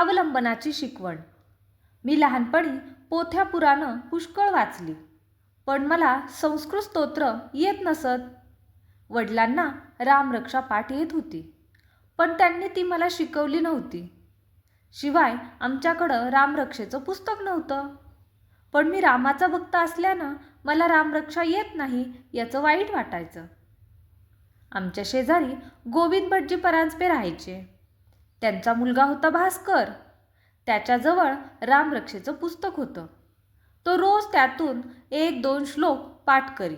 स्वावलंबनाची शिकवण. मी लहानपणी पोथ्या पुराणं पुष्कळ वाचली. पण मला संस्कृत स्तोत्र येत नसत. वडिलांना रामरक्षा पाठ येत होती. पण त्यांनी ती मला शिकवली नव्हती. शिवाय आमच्याकडं रामरक्षेचं पुस्तक नव्हतं. पण मी रामाचा भक्त असल्यानं मला रामरक्षा येत नाही याचं वाईट वाटायचं. आमच्या शेजारी गोविंद भटजी परांजपे राहायचे. त्यांचा मुलगा होता भास्कर. त्याच्याजवळ रामरक्षेचं पुस्तक होतं. तो रोज त्यातून एक दोन श्लोक पाठ करी.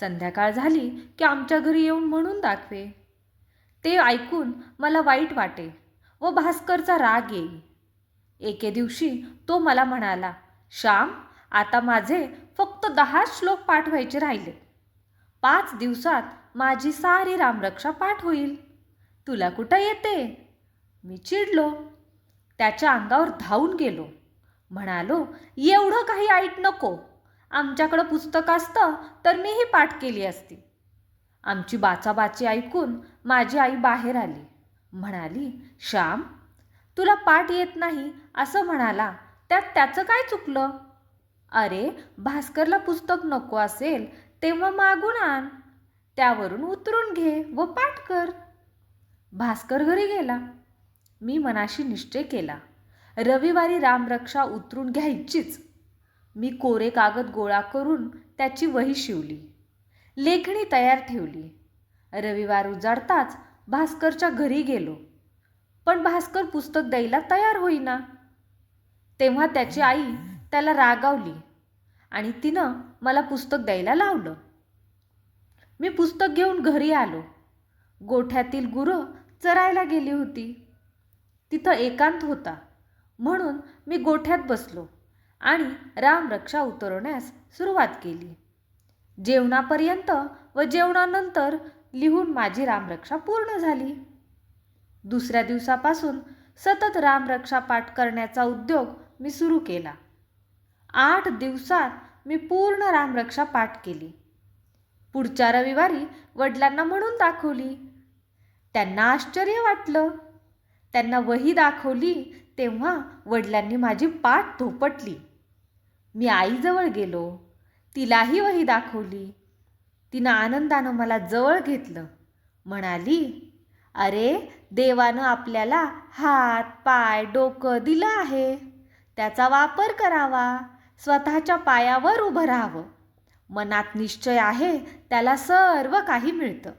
संध्याकाळ झाली की आमच्या घरी येऊन म्हणून दाखवे. ते ऐकून मला वाईट वाटे व भास्करचा राग येई. एके दिवशी तो मला म्हणाला श्याम आता माझे फक्त दहा श्लोक पाठ व्हायचे राहिले. पाच दिवसात माझी सारी रामरक्षा पाठ होईल. तुला कुठं येते? मी चिडलो. त्याच्या अंगावर धावून गेलो. म्हणालो एवढं काही ऐट नको. आमच्याकडं पुस्तक असतं तर मीही पाठ केली असती. आमची बाचाबाची ऐकून माझी आई बाहेर आली. म्हणाली श्याम तुला पाठ येत नाही असं म्हणाला त्यात त्याचं काय चुकलं? अरे भास्करला पुस्तक नको असेल तेव्हा मागून आण. त्यावरून उतरून घे व पाठ कर. भास्कर घरी गेला. मी मनाशी निश्चय केला. रविवारी रामरक्षा उतरून घ्यायचीच. मी कोरे कागद गोळा करून त्याची वही शिवली. लेखणी तयार ठेवली. रविवार उजाडताच भास्करच्या घरी गेलो. पण भास्कर पुस्तक द्यायला तयार होईना. तेव्हा त्याची आई त्याला रागावली आणि तिनं मला पुस्तक द्यायला लावलं. मी पुस्तक घेऊन घरी आलो. गोठ्यातील गुरं चरायला गेली होती. तिथं एकांत होता. म्हणून मी गोठ्यात बसलो आणि रामरक्षा उतरवण्यास सुरुवात केली. जेवणापर्यंत व जेवणानंतर लिहून माझी रामरक्षा पूर्ण झाली. दुसऱ्या दिवसापासून सतत रामरक्षा पाठ करण्याचा उद्योग मी सुरू केला. आठ दिवसात मी पूर्ण रामरक्षा पाठ केली. पुढच्या रविवारी वडिलांना म्हणून दाखवली. त्यांना आश्चर्य वाटलं. त्यांना वही दाखवली तेव्हा वडिलांनी माझी पाठ धोपटली. मी आईजवळ गेलो तिलाही वही दाखवली. तिनं आनंदानं मला जवळ घेतलं. म्हणाली अरे देवानं आपल्याला हात पाय डोकं दिलं आहे. त्याचा वापर करावा स्वतःच्या पायावर उभं राहावं. मनात निश्चय आहे त्याला सर्व काही मिळतं.